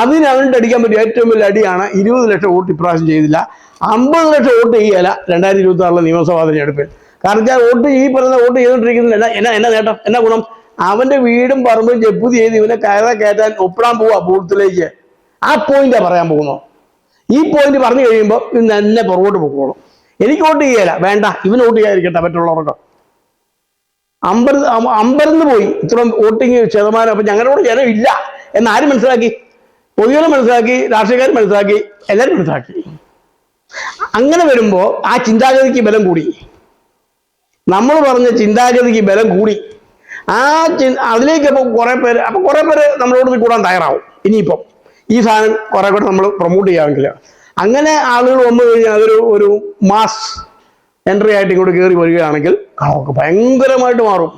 അതിന് അവനിട്ട് അടിക്കാൻ പറ്റിയ ഏറ്റവും വലിയ അടിയാണ് ഇരുപത് ലക്ഷം വോട്ട് ഇപ്രാവശ്യം ചെയ്തില്ല. അമ്പത് ലക്ഷം വോട്ട് ചെയ്യല രണ്ടായിരത്തി ഇരുപത്തി ആറിലെ നിയമസഭാ തിരഞ്ഞെടുപ്പിൽ. കാരണം ഞാൻ വോട്ട് ഈ പറയുന്ന വോട്ട് ചെയ്തുകൊണ്ടിരിക്കുന്നത് എന്നാ എന്നാ നേട്ടം? എന്നാ ഗുണം? അവന്റെ വീടും പറമ്പും ജപ്പുതി ചെയ്ത് ഇവനെ കയറാ കയറ്റാൻ ഒപ്പിടാൻ പോവാ ബൂത്തിലേക്ക്. ആ പോയിന്റാ പറയാൻ പോകുന്നു ഈ പോയിന്റ് പറഞ്ഞു കഴിയുമ്പോൾ ഇന്ന് എന്നെ പുറകോട്ട് പൊക്കോളും. എനിക്ക് വോട്ട് ചെയ്യല. വേണ്ട. ഇവന് വോട്ട് ചെയ്യാതിരിക്കട്ടെ മറ്റുള്ളവർക്ക് അമ്പരന്ന് അമ്പരന്ന് പോയി. ഇത്ര വോട്ടിങ് ശതമാനം. അപ്പൊ ഞങ്ങളുടെ കൂടെ ജനം ഇല്ല എന്ന് ആര് മനസ്സിലാക്കി? പൊതുജനം മനസ്സിലാക്കി രാഷ്ട്രീയക്കാർ മനസ്സിലാക്കി എല്ലാവരും മനസ്സിലാക്കി. അങ്ങനെ വരുമ്പോ ആ ചിന്താഗതിക്ക് ബലം കൂടി. നമ്മൾ പറഞ്ഞ ചിന്താഗതിക്ക് ബലം കൂടി. ആ ചി അതിലേക്ക് അപ്പൊ കുറെ പേര് അപ്പൊ കുറെ പേര് നമ്മളോട് കൂടാൻ തയ്യാറാവും. ഇനിയിപ്പം ഈ സാധനം കുറെ കൂടെ നമ്മൾ പ്രൊമോട്ട് ചെയ്യാമെങ്കിൽ അങ്ങനെ ആളുകൾ വന്നു കഴിഞ്ഞാൽ അതൊരു ഒരു മാസ് എൻട്രി ആയിട്ട് ഇങ്ങോട്ട് കയറി വരികയാണെങ്കിൽ ഭയങ്കരമായിട്ട് മാറും.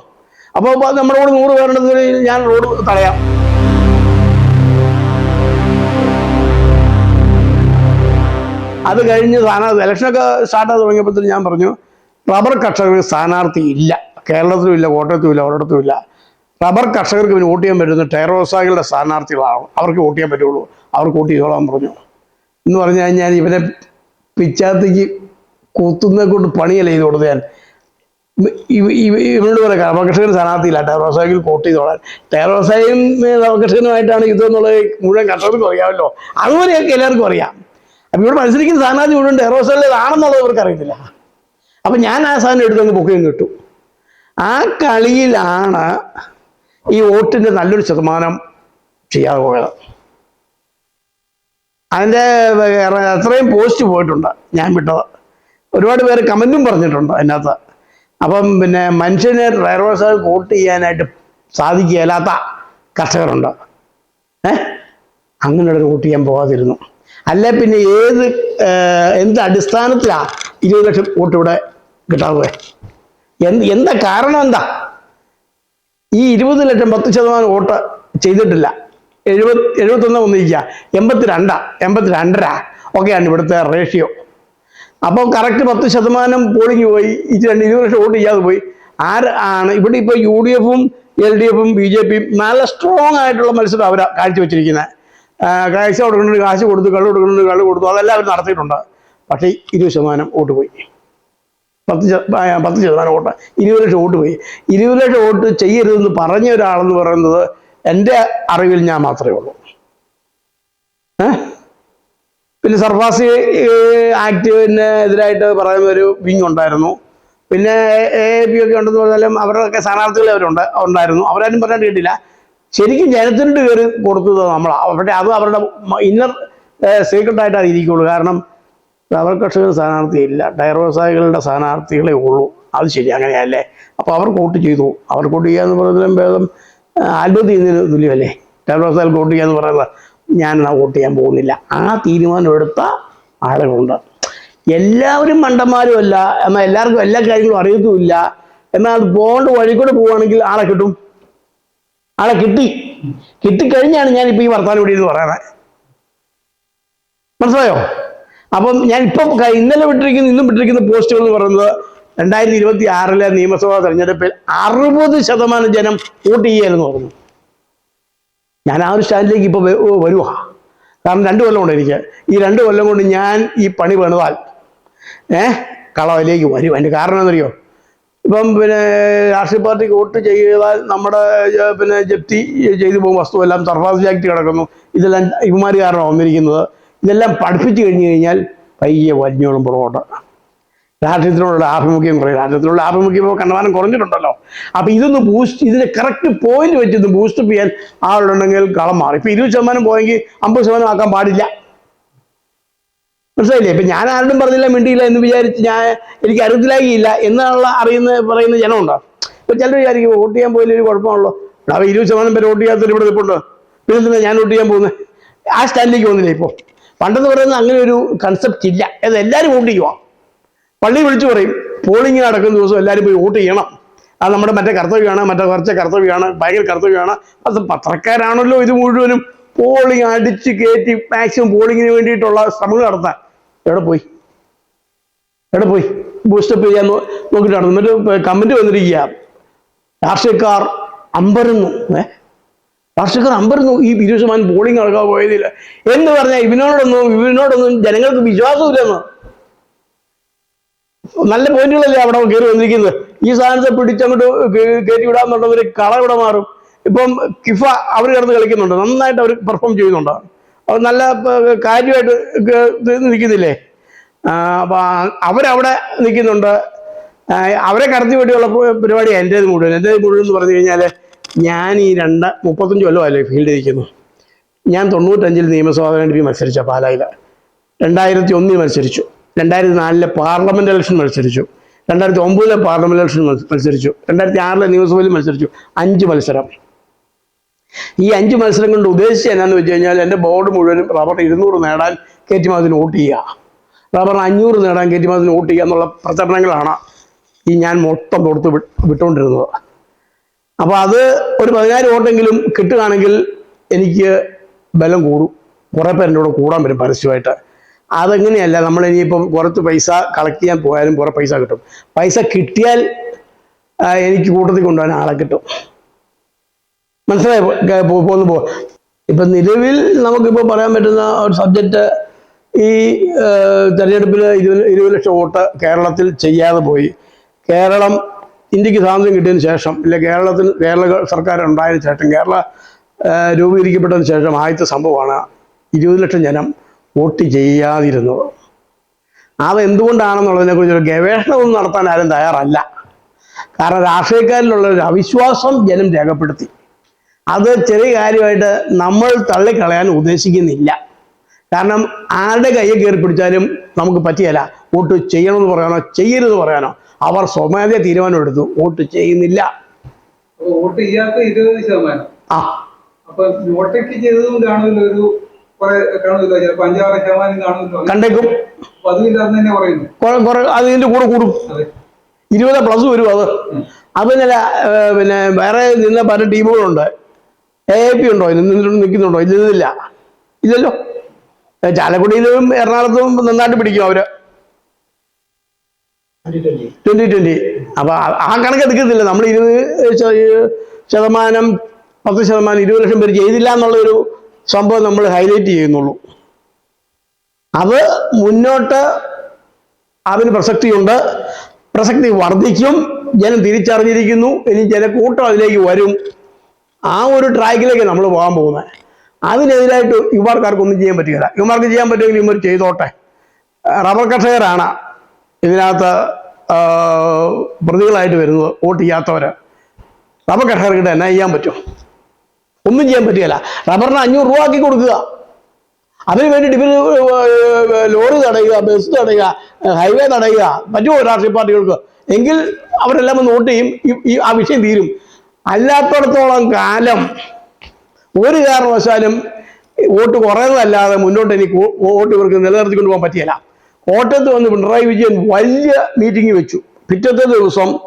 അപ്പോൾ നമ്മളോട് നൂറ് പേരുണ്ടെങ്കിൽ ഞാൻ റോഡ് തടയാം. അത് കഴിഞ്ഞ് സ്ഥാനാർത്ഥി ഇലക്ഷനൊക്കെ സ്റ്റാർട്ട് ആയി തുടങ്ങിയപ്പോഴത്തേന് ഞാൻ പറഞ്ഞു റബ്ബർ കർഷകർക്ക് സ്ഥാനാർത്ഥി ഇല്ല. കേരളത്തിലും ഇല്ല കോട്ടയത്തും ഇല്ല ഒരിടത്തും ഇല്ല. റബ്ബർ കർഷകർക്ക് പിന്നെ വോട്ട് ചെയ്യാൻ പറ്റുന്ന ടയർ വ്യവസായികളുടെ സ്ഥാനാർത്ഥികളാണ്. അവർക്ക് വോട്ട് ചെയ്യാൻ പറ്റുള്ളൂ. അവർക്ക് വോട്ട് ചെയ്തോളാൻ പറഞ്ഞു. എന്ന് പറഞ്ഞു കഴിഞ്ഞാൽ ഇവരെ പിച്ചാത്തിക്ക് കുത്തുന്ന കൊണ്ട് പണിയല്ല ചെയ്ത് കൊടുത്ത് ഞാൻ. ഇവ- ഇവ- ഇവനോട് പറയാം കർഷകർ സ്ഥാനാർത്ഥിയില്ല ടയർ വ്യവസായികൾ വോട്ട് ചെയ്തോളാൻ. ടയർ വ്യവസായിയും ഏ, റബ്ബർ കർഷകനുമായിട്ടാണ് ഇതെന്നുള്ളത് മുഴുവൻ കർഷകർക്കും അറിയാമല്ലോ. അതുപോലെയൊക്കെ എല്ലാവർക്കും അറിയാം. അപ്പൊ ഇവിടെ മത്സരിക്കുന്ന സ്ഥാനാർത്ഥി മുഴുവൻ എറോസലിൽ വ്യവസായികളാണെന്നുള്ളത് ഇവർക്ക് അറിയത്തില്ല. അപ്പൊ ഞാൻ ആ സാധനം എടുത്തങ്ങ് പൊക്കുകയും കിട്ടു ആ കളിയിലാണ് ഈ വോട്ടിന്റെ നല്ലൊരു ശതമാനം ചെയ്യാതെ പോയത്. അതിന്റെ അത്രയും പോസ്റ്റ് പോയിട്ടുണ്ട് ഞാൻ വിട്ടത്. ഒരുപാട് പേര് കമന്റും പറഞ്ഞിട്ടുണ്ട് അതിനകത്ത്. അപ്പം പിന്നെ മനുഷ്യന് ഡ്രൈവേഴ്സ് വോട്ട് ചെയ്യാനായിട്ട് സാധിക്കുകയില്ലാത്ത കർഷകരുണ്ട്. ഏ? അങ്ങനെ ഒരു വോട്ട് ചെയ്യാൻ പോകാതിരുന്നു അല്ലെ പിന്നെ ഏത് എന്ത് അടിസ്ഥാനത്തിലാ ഇരുപത് ലക്ഷം വോട്ട് ഇവിടെ കിട്ടാവുക എന്ത് എന്താ കാരണം എന്താ? ഈ ഇരുപത് ലക്ഷം പത്ത് ശതമാനം വോട്ട് ചെയ്തിട്ടില്ല. എഴുപത് എഴുപത്തൊന്ന് ഒന്നിരിക്കുക എൺപത്തിരണ്ടാ എൺപത്തിരണ്ടര. ഒക്കെയാണ് ഇവിടുത്തെ റേഷ്യോ അപ്പോൾ കറക്റ്റ് പത്ത് ശതമാനം പോളിംഗ് പോയി. ഇത് രണ്ട് ഇരുപത് ലക്ഷം വോട്ട് ചെയ്യാതെ പോയി. ആര് ആണ് ഇവിടെ ഇപ്പോൾ യു ഡി എഫും എൽ ഡി എഫും ബി ജെ പിയും നല്ല സ്ട്രോങ് ആയിട്ടുള്ള മത്സരം അവർ കാഴ്ചവെച്ചിരിക്കുന്നത് കാഴ്ച കൊടുക്കുന്നുണ്ട് കാശ് കൊടുത്തു കള്ള് കൊടുക്കുന്നുണ്ട് കള്ള് കൊടുത്തു. അതെല്ലാം അവർ നടത്തിയിട്ടുണ്ട്. പക്ഷേ ഇരുപത് ശതമാനം വോട്ട് പോയി. പത്ത് പത്ത് ശതമാനം വോട്ട്. ഇരുപത് ലക്ഷം വോട്ട് പോയി. ഇരുപത് ലക്ഷം വോട്ട് ചെയ്യരുതെന്ന് പറഞ്ഞ ഒരാളെന്ന് പറയുന്നത് എന്റെ അറിവിൽ ഞാൻ മാത്രമേ ഉള്ളൂ. പിന്നെ സർഫാസി ആക്ടിവിന് എതിരായിട്ട് പറയുന്ന ഒരു വിങ് ഉണ്ടായിരുന്നു. പിന്നെ എ പി ഒക്കെ ഉണ്ടെന്ന് പറഞ്ഞാലും അവരുടെയൊക്കെ സ്ഥാനാർത്ഥികൾ അവരുണ്ട് ഉണ്ടായിരുന്നു. അവരാരും പറയാൻ കേട്ടില്ല. ശരിക്കും ജനത്തിനോട് കയറി കൊടുത്തത് നമ്മൾ. അവരുടെ അത് അവരുടെ ഇന്നർ സീക്രട്ടായിട്ട് അത് ഇരിക്കുള്ളൂ കാരണം റബ്ബർ കർഷകർ സ്ഥാനാർത്ഥിയില്ല ടയർ വ്യവസായികളുടെ സ്ഥാനാർത്ഥികളെ ഉള്ളൂ. അത് ശരി അങ്ങനെയല്ലേ? അപ്പോൾ അവർ വോട്ട് ചെയ്തു. അവർ വോട്ട് ചെയ്യാന്ന് പറയുന്നതിലും ഭേദം ആത്മഹത്യ ചെയ്യുന്നതിന് തുല്യമല്ലേ? ടയർ വ്യവസായികൾക്ക് വോട്ട് ചെയ്യാന്ന് പറയുന്നത് ഞാൻ ആ വോട്ട് ചെയ്യാൻ പോകുന്നില്ല. ആ തീരുമാനം എടുത്ത ആളുകളുണ്ട്. എല്ലാവരും മണ്ടന്മാരും അല്ല. എന്നാൽ എല്ലാവർക്കും എല്ലാ കാര്യങ്ങളും അറിയത്തുമില്ല. എന്നാൽ പോകേണ്ട വഴി കൂടെ പോവുകയാണെങ്കിൽ ആളെ കിട്ടും. ആളെ കിട്ടി. കിട്ടിക്കഴിഞ്ഞാണ് ഞാൻ ഇപ്പൊ ഈ വർത്താനം ഇവിടെ ഇത് പറയുന്നത് മനസ്സിലായോ? അപ്പം ഞാൻ ഇപ്പം ഇന്നലെ വിട്ടിരിക്കുന്ന ഇന്നും വിട്ടിരിക്കുന്ന പോസ്റ്റുകൾ എന്ന് പറയുന്നത് രണ്ടായിരത്തി ഇരുപത്തി ആറിലെ നിയമസഭാ തെരഞ്ഞെടുപ്പിൽ അറുപത് ശതമാനം ജനം വോട്ട് ചെയ്യാമെന്ന് പറഞ്ഞു ഞാൻ ആ ഒരു സ്റ്റാൻഡിലേക്ക് ഇപ്പോൾ വരുവാ. കാരണം രണ്ട് കൊല്ലം കൊണ്ട് എനിക്ക്. ഈ രണ്ട് കൊല്ലം കൊണ്ട് ഞാൻ ഈ പണി പണിതാൽ ഏഹ് കളവിലേക്ക് വരും. അതിന്റെ കാരണം എന്നറിയോ ഇപ്പം പിന്നെ രാഷ്ട്രീയ പാർട്ടിക്ക് വോട്ട് ചെയ്താൽ നമ്മുടെ പിന്നെ ജപ്തി ചെയ്തു പോകും വസ്തുവെല്ലാം സർഫാസ് ആക്ട് കിടക്കുന്നു. ഇതെല്ലാം ഇവന്മാർ കാരണം വന്നിരിക്കുന്നത്. ഇതെല്ലാം പഠിപ്പിച്ചു കഴിഞ്ഞു കഴിഞ്ഞാൽ പയ്യെ വലിഞ്ഞോളും പുറകോട്ട്. രാഷ്ട്രീയത്തിനോടുള്ള ആഭിമുഖ്യം കുറയും. രാഷ്ട്രീയത്തിനുള്ള ആഭിമുഖ്യം കണ്ടമാനം കുറഞ്ഞിട്ടുണ്ടല്ലോ. അപ്പോൾ ഇതൊന്ന് ബൂസ്റ്റ് ഇതിന് കറക്റ്റ് പോയിന്റ് വെച്ചൊന്ന് ബൂസ്റ്റപ്പ് ചെയ്യാൻ ആളുണ്ടെങ്കിൽ കളം മാറി. ഇപ്പം ഇരുപത് ശതമാനം പോയെങ്കിൽ അമ്പത് ശതമാനം ആക്കാൻ പാടില്ല. മനസ്സിലായില്ലേ? ഇപ്പൊ ഞാൻ ആരോടും പറഞ്ഞില്ല മിണ്ടിയില്ല എന്ന് വിചാരിച്ച് ഞാൻ എനിക്ക് അറിയത്തിലാകിയില്ല എന്നുള്ള അറിയുന്ന പറയുന്ന ജനമുണ്ടോ? ഇപ്പൊ ചിലർ വിചാരിക്കും വോട്ട് ചെയ്യാൻ പോയാലും ഒരു കുഴപ്പമാണല്ലോ. അവ ഇരുപത് ശതമാനം പേര് വോട്ട് ചെയ്യാത്തൊരു ഇവിടെ നിൽപ്പുണ്ടോ പിന്നെ ഞാൻ വോട്ട് ചെയ്യാൻ പോകുന്നത് ആ സ്റ്റാൻഡിലേക്ക് വന്നില്ല ഇപ്പോൾ പണ്ടെന്ന് പറയുന്ന അങ്ങനെ ഒരു കൺസെപ്റ്റ് ഇല്ല. അത് എല്ലാവരും വോട്ട് ചെയ്യുക പള്ളി വിളിച്ചു പറയും പോളിംഗ് നടക്കുന്ന ദിവസം എല്ലാവരും പോയി വോട്ട് ചെയ്യണം. അത് നമ്മുടെ മറ്റേ കർത്തവ്യമാണ് മറ്റേ കുറച്ച് കർത്തവ്യമാണ് ഭയങ്കര കർത്തവ്യമാണ്. അത് പത്രക്കാരാണല്ലോ ഇത് മുഴുവനും പോളിംഗ് അടിച്ച് കയറ്റി മാക്സിമം പോളിങ്ങിന് വേണ്ടിയിട്ടുള്ള ശ്രമങ്ങൾ നടത്താൻ. എവിടെ പോയി? എവിടെ പോയി? ബൂസ്റ്റപ്പ് ചെയ്യാൻ നോക്കിയിട്ടാണ് എന്നിട്ട് കമന്റ് വന്നിരിക്കുക രാഷ്ട്രീയക്കാർ അമ്പരുന്നു ഏ? രാഷ്ട്രീയക്കാർ അമ്പരുന്നു. ഈ ഇരുപത് ശതമാനം പോളിംഗ് നടക്കാൻ പോയതില്ല എന്ന് പറഞ്ഞാൽ ഇവനോടൊന്നും ഇവനോടൊന്നും ജനങ്ങൾക്ക് വിശ്വാസമില്ലെന്ന്. നല്ല പോയിന്റുകളല്ലേ അവിടെ കയറി വന്നിരിക്കുന്നത്. ഈ സാധനത്തെ പിടിച്ചങ്ങോട്ട് കയറ്റി വിടാന്നുള്ളവര് കള ഇവിടെ മാറും. ഇപ്പം കിഫ അവർ കിടന്ന് കളിക്കുന്നുണ്ട്. നന്നായിട്ട് അവർ പെർഫോം ചെയ്യുന്നുണ്ട്. നല്ല കാര്യമായിട്ട് നിൽക്കുന്നില്ലേ? അപ്പോൾ അപ്പൊ അവരവിടെ നിൽക്കുന്നുണ്ട്. അവരെ കടത്തി വേണ്ടിയുള്ള പരിപാടി എന്റേത് മുഴുവൻ. എന്റെ മുഴുവൻ എന്ന് പറഞ്ഞു കഴിഞ്ഞാൽ ഞാൻ ഈ രണ്ട് മുപ്പത്തഞ്ച് കൊല്ലമല്ലേ ഫീൽഡിൽ ഇരിക്കുന്നു. ഞാൻ തൊണ്ണൂറ്റഞ്ചിൽ നിയമസഭാ വേണ്ടി മത്സരിച്ച പാലായിൽ രണ്ടായിരത്തി ഒന്നിൽ മത്സരിച്ചു. രണ്ടായിരത്തി നാലിലെ പാർലമെന്റ് ഇലക്ഷൻ മത്സരിച്ചു. രണ്ടായിരത്തി ഒമ്പതിലെ പാർലമെന്റ് ഇലക്ഷൻ മത്സരിച്ചു. രണ്ടായിരത്തി ആറിലെ നിയമസഭയിൽ മത്സരിച്ചു. അഞ്ച് മത്സരം. ഈ അഞ്ച് മത്സരം കൊണ്ട് ഉദ്ദേശിച്ചത് എന്നാന്ന് വെച്ച് കഴിഞ്ഞാൽ എന്റെ ബോർഡ് മുഴുവനും റബ്ബർ ഇരുന്നൂറ് നേടാൻ കെ ടി മാധവന് വോട്ട് ചെയ്യുക. റബ്ബർ അഞ്ഞൂറ് നേടാൻ കെ ടി മാധവന് വോട്ട് ചെയ്യുക എന്നുള്ള പ്രചരണങ്ങളാണ് ഈ ഞാൻ മൊത്തം കൊടുത്ത് വിട്ടുകൊണ്ടിരുന്നത് അപ്പോൾ അത് ഒരു പതിനായിരം വോട്ടെങ്കിലും കിട്ടുകയാണെങ്കിൽ എനിക്ക് ബലം കൂടും. കുറേ പേരുടെ കൂടെ കൂടാൻ വരും പരസ്യമായിട്ട്. അതെങ്ങനെയല്ല നമ്മൾ ഇനിയിപ്പം കുറച്ച് പൈസ കളക്ട് ചെയ്യാൻ പോയാലും കുറേ പൈസ കിട്ടും. പൈസ കിട്ടിയാൽ എനിക്ക് കൂട്ടത്തിൽ കൊണ്ടുപോകാൻ ആളെ കിട്ടും. മനസ്സിലായി? പോകുന്നു പോ ഇപ്പൊ നിലവിൽ നമുക്കിപ്പോൾ പറയാൻ പറ്റുന്ന ഒരു സബ്ജക്റ്റ് ഈ തെരഞ്ഞെടുപ്പിൽ ഇരുപത് ഇരുപത് ലക്ഷം വോട്ട് കേരളത്തിൽ ചെയ്യാതെ പോയി. കേരളം ഇന്ത്യയ്ക്ക് സ്വാതന്ത്ര്യം കിട്ടിയതിന് ശേഷം ഇല്ല കേരളത്തിൽ കേരള സർക്കാർ ഉണ്ടായതിനു ശേഷം കേരള രൂപീകരിക്കപ്പെട്ടതിന് ശേഷം ആദ്യത്തെ സംഭവമാണ് ഇരുപത് ലക്ഷം ജനം വോട്ട് ചെയ്യാതിരുന്നത്. അത് എന്തുകൊണ്ടാണെന്നുള്ളതിനെക്കുറിച്ച് ഒരു ഗവേഷണമൊന്നും നടത്താൻ ആരും തയ്യാറല്ല. കാരണം രാഷ്ട്രീയക്കാരിലുള്ള ഒരു അവിശ്വാസം ജനം രേഖപ്പെടുത്തി. അത് ചെറിയ കാര്യമായിട്ട് നമ്മൾ തള്ളിക്കളയാൻ ഉദ്ദേശിക്കുന്നില്ല. കാരണം ആരുടെ കയ്യിൽ കയറി പിടിച്ചാലും നമുക്ക് പറ്റിയല്ല. വോട്ട് ചെയ്യണമെന്ന് പറയാനോ ചെയ്യരുത് പറയാനോ. അവർ സ്വമേധ തീരുമാനം എടുത്തു. വോട്ട് ചെയ്യുന്നില്ല. അതിന്റെ വോട്ട് ചെയ്യാത്ത ഇരുപത് ശതമാനം. ആ. അപ്പൊ നോട്ടയ്ക്ക് ചെയ്തതും കാണുമല്ലോ ഒരു കണ്ടേക്കും. അതിന്റെ കൂടെ കൂടും. ഇരുപത് പ്ലസ് വരും അത്. അത് പിന്നെ വേറെ നിന്ന പല ടീമുകളുണ്ട്. എ പി ഉണ്ടോ? നിന്നിട്ട് നിൽക്കുന്നുണ്ടോ? ഇല്ലില്ല. ഇല്ലല്ലോ ചാലക്കുടിയിലും എറണാകുളത്തും നന്നായിട്ട് പിടിക്കും അവർ. Twenty twenty. അപ്പൊ ആ- കണക്ക് എടുക്കത്തില്ല. നമ്മൾ ഇരുപത് ശതമാനം പത്ത് ശതമാനം ഇരുപത് ലക്ഷം പേര് ചെയ്തില്ല എന്നുള്ളൊരു സംഭവം നമ്മൾ ഹൈലൈറ്റ് ചെയ്യുന്നുള്ളൂ. അത് മുന്നോട്ട് അതിന് പ്രസക്തിയുണ്ട്. പ്രസക്തി വർദ്ധിക്കും. ജനം തിരിച്ചറിഞ്ഞിരിക്കുന്നു. ഇനി ജനക്കൂട്ടം അതിലേക്ക് വരും. ആ ഒരു ട്രാക്കിലേക്ക് നമ്മൾ പോകാൻ പോകുന്നത്. അതിനെതിരായിട്ട് യുവാർക്കാർക്കൊന്നും ചെയ്യാൻ പറ്റുകയില്ല യുവാർക്ക് ചെയ്യാൻ പറ്റുമെങ്കിൽ ഇവർ ചെയ്തോട്ടെ. റബ്ബർ കർഷകരാണ് ഇതിനകത്ത് പ്രതികളായിട്ട് വരുന്നത് വോട്ട് ചെയ്യാത്തവർ റബ്ബർ കർഷകർക്ക് എന്നാ ചെയ്യാൻ പറ്റും. ഒന്നും ചെയ്യാൻ പറ്റുകയില്ല റബ്ബറിന് അഞ്ഞൂറ് രൂപ ആക്കി കൊടുക്കുക. അതിന് ഇവർ ലോറി തടയുക ബസ് തടയുക ഹൈവേ തടയുക മറ്റു രാഷ്ട്രീയ പാർട്ടികൾക്ക്. എങ്കിൽ അവരെല്ലാം ഒന്ന് വോട്ട് ചെയ്യും. ഈ ആ വിഷയം തീരും. അല്ലാത്തടത്തോളം കാലം ഒരു കാരണവശാലും വോട്ട് കുറയുന്നതല്ലാതെ മുന്നോട്ട് എനിക്ക് വോട്ട് ഇവർക്ക് നിലനിർത്തിക്കൊണ്ട് പോകാൻ പറ്റിയല്ല. കോട്ടയത്ത് വന്ന് പിണറായി വിജയൻ വലിയ മീറ്റിംഗ് വെച്ചു. പിറ്റത്തെ ദിവസം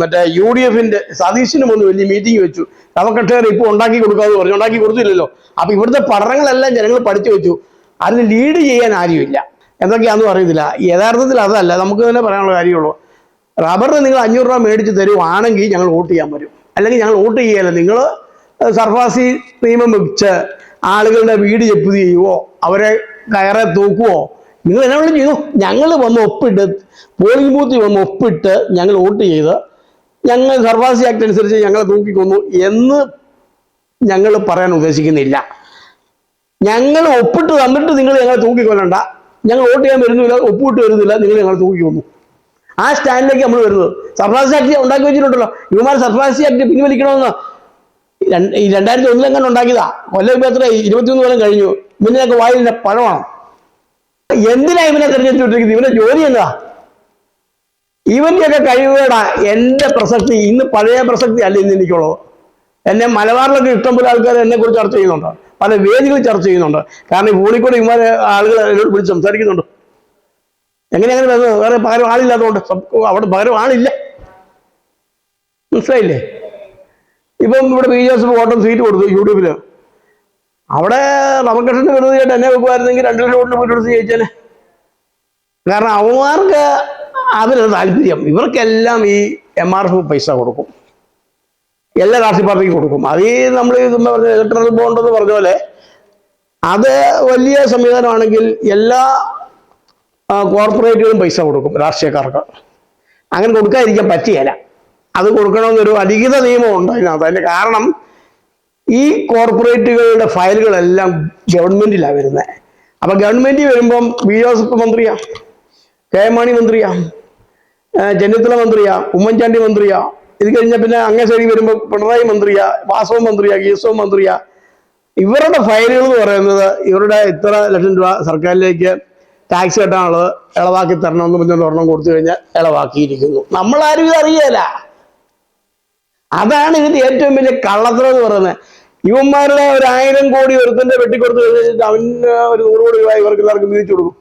മറ്റേ യു ഡി എഫിന്റെ സതീശിനും ഒന്ന് വലിയ മീറ്റിംഗ് വെച്ചു. നവകർഷകർ ഇപ്പോൾ ഉണ്ടാക്കി കൊടുക്കാമെന്ന് പറഞ്ഞു. ഉണ്ടാക്കി കൊടുത്തില്ലല്ലോ. അപ്പൊ ഇവിടുത്തെ പഠനങ്ങളെല്ലാം ജനങ്ങൾ പഠിച്ചു വെച്ചു. അതിന് ലീഡ് ചെയ്യാൻ ആരുമില്ല. എന്തൊക്കെയാണെന്ന് അറിയത്തില്ല. യഥാർത്ഥത്തിൽ അതല്ല. നമുക്ക് തന്നെ പറയാനുള്ള കാര്യമുള്ളൂ. റബ്ബറിന് നിങ്ങൾ അഞ്ഞൂറ് രൂപ മേടിച്ച് തരുവാണെങ്കിൽ ഞങ്ങൾ വോട്ട് ചെയ്യാൻ വരും. അല്ലെങ്കിൽ ഞങ്ങൾ വോട്ട് ചെയ്യല്ല. നിങ്ങൾ സർഫാസി നിയമം വെച്ച് ആളുകളുടെ വീട് ജപ്തി ചെയ്യുവോ? അവരെ കയറെ തൂക്കുവോ? നിങ്ങൾ എന്നെ വിളിച്ചു ചെയ്തു ഞങ്ങൾ വന്ന് ഒപ്പിട്ട് പോളിംഗ് ബൂത്തിൽ വന്ന് ഒപ്പിട്ട് ഞങ്ങൾ വോട്ട് ചെയ്ത് ഞങ്ങൾ സർഫാസി ആക്ട് അനുസരിച്ച് ഞങ്ങളെ തൂക്കിക്കൊന്നു എന്ന് ഞങ്ങൾ പറയാൻ ഉദ്ദേശിക്കുന്നില്ല. ഞങ്ങൾ ഒപ്പിട്ട് തന്നിട്ട് നിങ്ങൾ ഞങ്ങളെ തൂക്കിക്കൊല്ലണ്ട. ഞങ്ങൾ വോട്ട് ചെയ്യാൻ വരുന്നില്ല ഒപ്പിട്ട് വരുന്നില്ല നിങ്ങൾ ഞങ്ങളെ തൂക്കിക്കൊന്നു. ആ സ്റ്റാൻഡിലേക്ക് നമ്മൾ വരുന്നത്. സർഫാസി ആക്ട് ഉണ്ടാക്കി വെച്ചിട്ടുണ്ടല്ലോ. ഇവന്മാർ സർഫാസി ആക്ട് പിൻവലിക്കണമെന്ന്. ഈ രണ്ടായിരത്തി ഒന്നിലെങ്ങനെ ഉണ്ടാക്കിയതാ? കൊല്ലം എത്ര ഇരുപത്തിയൊന്ന് കൊല്ലം കഴിഞ്ഞു. ഇവനൊക്കെ വായിലിന്റെ പഴമാണ്. എന്തിനാ ഇവനെ തെരഞ്ഞെടുത്തിരിക്കുന്നത് ഇവന്റെ ജോലി എന്താ? ഇവന്റെയൊക്കെ കഴിവുകേടാ എന്റെ പ്രസക്തി. ഇന്ന് പഴയ പ്രസക്തി അല്ല ഇന്ന് എനിക്കുള്ളത്. എന്നെ മലബാറിലൊക്കെ ഇഷ്ടംപോലെ ആൾക്കാർ എന്നെ കുറിച്ച് ചർച്ച ചെയ്യുന്നുണ്ട്. പല വേദികളിൽ ചർച്ച ചെയ്യുന്നുണ്ട്. കാരണം ഈ ഫോണിൽ ഇമാരെ ആളുകൾ എന്നോട് വിളിച്ച് സംസാരിക്കുന്നുണ്ട്. എങ്ങനെ അങ്ങനെ വേറെ പകരം ആളില്ലാത്തതുകൊണ്ട് അവിടെ പകരം ആളില്ല മനസ്സിലായില്ലേ? ഇപ്പം ഇവിടെ ബി ജെ എസ് വോട്ടം സീറ്റ് കൊടുത്തു യു ഡി എഫിൽ അവിടെ റമകൃഷ്ണന്റെ വിരോധിയായിട്ട് എന്നെ വെക്കുമായിരുന്നെങ്കിൽ രണ്ട് ലക്ഷം വോട്ടിന് വിരോധി ജയിച്ചേനെ. കാരണം അവന്മാർക്ക് അതിനൊരു താല്പര്യം. ഇവർക്കെല്ലാം ഈ എം ആർ എഫ് പൈസ കൊടുക്കും. എല്ലാ രാഷ്ട്രീയ പാർട്ടിക്കും കൊടുക്കും. അത് ഈ നമ്മൾ പറഞ്ഞ ഇലക്ട്രൽ ബോണ്ട് എന്ന് പറഞ്ഞ പോലെ അത് വലിയ സംവിധാനമാണെങ്കിൽ എല്ലാ കോർപ്പറേറ്റുകളും പൈസ കൊടുക്കും രാഷ്ട്രീയക്കാർക്ക്. അങ്ങനെ കൊടുക്കാതിരിക്കാൻ പറ്റിയല്ല അത് കൊടുക്കണമെന്നൊരു അലിഖിത നിയമമുണ്ട് അതിനകത്ത്. അതിന്റെ കാരണം ഈ കോർപ്പറേറ്റുകളുടെ ഫയലുകളെല്ലാം ഗവൺമെന്റിലാണ് വരുന്നത് അപ്പൊ ഗവൺമെന്റിൽ വരുമ്പം വി ജോസഫ് മന്ത്രിയാ കെ എം മാണി മന്ത്രിയാ ചെന്നിത്തല മന്ത്രിയാ ഉമ്മൻചാണ്ടി മന്ത്രിയാ. ഇത് കഴിഞ്ഞ പിന്നെ അങ്ങനെ ശരി വരുമ്പോൾ പിണറായി മന്ത്രിയാ വാസവ മന്ത്രിയാ കേശവ മന്ത്രിയാ. ഇവരുടെ ഫയലുകൾ എന്ന് പറയുന്നത് ഇവരുടെ ഇത്ര ലക്ഷം രൂപ സർക്കാരിലേക്ക് ടാക്സ് കെട്ടാനുള്ളത് ഇളവാക്കി തരണമെന്ന് പറഞ്ഞുകൊണ്ട് ഒരെണ്ണം കൊടുത്തു കഴിഞ്ഞാൽ ഇളവാക്കിയിരിക്കുന്നു. നമ്മളാരും ഇത് അറിയല. അതാണ് ഇതിന്റെ ഏറ്റവും വലിയ കള്ളത്തരം എന്ന് പറയുന്നത്. ഇവന്മാരുടെ ഒരു ആയിരം കോടി ഒരുത്തിന്റെ വെട്ടിക്കൊടുത്ത് കഴിഞ്ഞിട്ട് അവന് ഒരു നൂറ് കോടി രൂപ ഇവർക്ക് എല്ലാവർക്കും വിധിച്ചു കൊടുക്കും.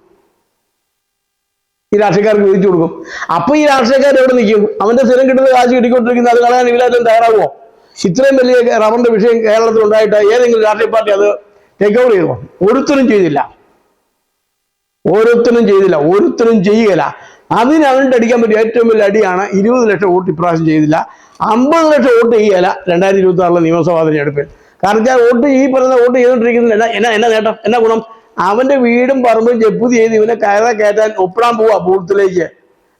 ഈ രാഷ്ട്രീയക്കാർക്ക് വിധിച്ചു കൊടുക്കും. അപ്പൊ ഈ രാഷ്ട്രീയക്കാർ എവിടെ നിൽക്കും? അവന്റെ സ്ഥിരം കിട്ടുന്ന കാശ് കിട്ടിക്കൊണ്ടിരിക്കുന്ന അത് കളയാൻ ഇവരാരും തയ്യാറാകുമോ ഇത്രയും വലിയ റബറിന്റെ വിഷയം കേരളത്തിൽ ഉണ്ടായിട്ട് ഏതെങ്കിലും രാഷ്ട്രീയ പാർട്ടി അത് ടേക്ക് ഓവർ ചെയ്തോ? ഒരുത്തരും ചെയ്തില്ല. ഓരോരുത്തരും ചെയ്തില്ല ഓരോരുത്തരും ചെയ്യുകയില്ല. അതിന് അവനിട്ട് അടിക്കാൻ പറ്റിയ ഏറ്റവും വലിയ അടിയാണ് ഇരുപത് ലക്ഷം വോട്ട് ഇപ്രാവശ്യം ചെയ്തില്ല. അമ്പത് ലക്ഷം വോട്ട് ചെയ്യല രണ്ടായിരത്തി ഇരുപത്തി ആറിലെ നിയമസഭാ തിരഞ്ഞെടുപ്പിൽ കാരണം ഞാൻ വോട്ട് ഈ പറയുന്ന വോട്ട് ചെയ്തുകൊണ്ടിരിക്കുന്നില്ല എന്നാ എന്നാ എന്നാ നേട്ടം എന്നാ ഗുണം? അവന്റെ വീടും പറമ്പും ജപ്പുതി ചെയ്ത് ഇവനെ കയറ കയറ്റാൻ ഒപ്പിടാൻ പോവാ ബൂത്തിലേക്ക്.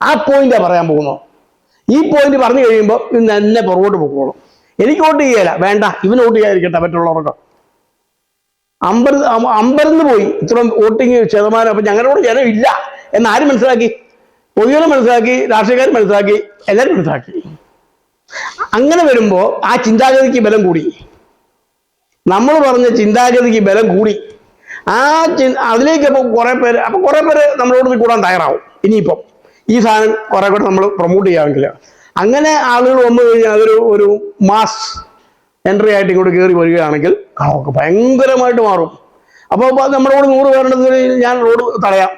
ആ പോയിന്റാ പറയാൻ പോകുന്നു ഈ പോയിന്റ് പറഞ്ഞു കഴിയുമ്പോൾ ഇന്ന് എന്നെ പുറകോട്ട് പോകുള്ളൂ എനിക്ക് വോട്ട് ചെയ്യല വേണ്ട ഇവന് വോട്ട് ചെയ്യാതിരിക്കട്ടെ മറ്റുള്ളവർക്ക്. അമ്പത് അമ്പരന്ന് പോയി. ഇത്ര വോട്ടിങ് ശതമാനം. അപ്പൊ ഞങ്ങളോട് ജനം ഇല്ല. എന്ന് ആരും മനസ്സിലാക്കി? പൊതുജനം മനസ്സിലാക്കി രാഷ്ട്രീയക്കാർ മനസ്സിലാക്കി എല്ലാവരും മനസ്സിലാക്കി. അങ്ങനെ വരുമ്പോ ആ ചിന്താഗതിക്ക് ബലം കൂടി. നമ്മൾ പറഞ്ഞ ചിന്താഗതിക്ക് ബലം കൂടി. ആ ചി അതിലേക്ക് അപ്പൊ കുറെ പേര് അപ്പൊ കുറെ പേര് നമ്മളോട് കൂടാൻ തയ്യാറാവും. ഇനിയിപ്പം ഈ സാധനം കുറെ കൂടെ നമ്മൾ പ്രൊമോട്ട് ചെയ്യാമെങ്കിൽ അങ്ങനെ ആളുകൾ വന്നു കഴിഞ്ഞാൽ അതൊരു ഒരു മാസ് എൻട്രി ആയിട്ട് ഇങ്ങോട്ട് കയറി വരികയാണെങ്കിൽ ഭയങ്കരമായിട്ട് മാറും. അപ്പോൾ നമ്മളോട് നൂറ് പേരുണ്ടെങ്കിൽ ഞാൻ റോഡ് തടയാം.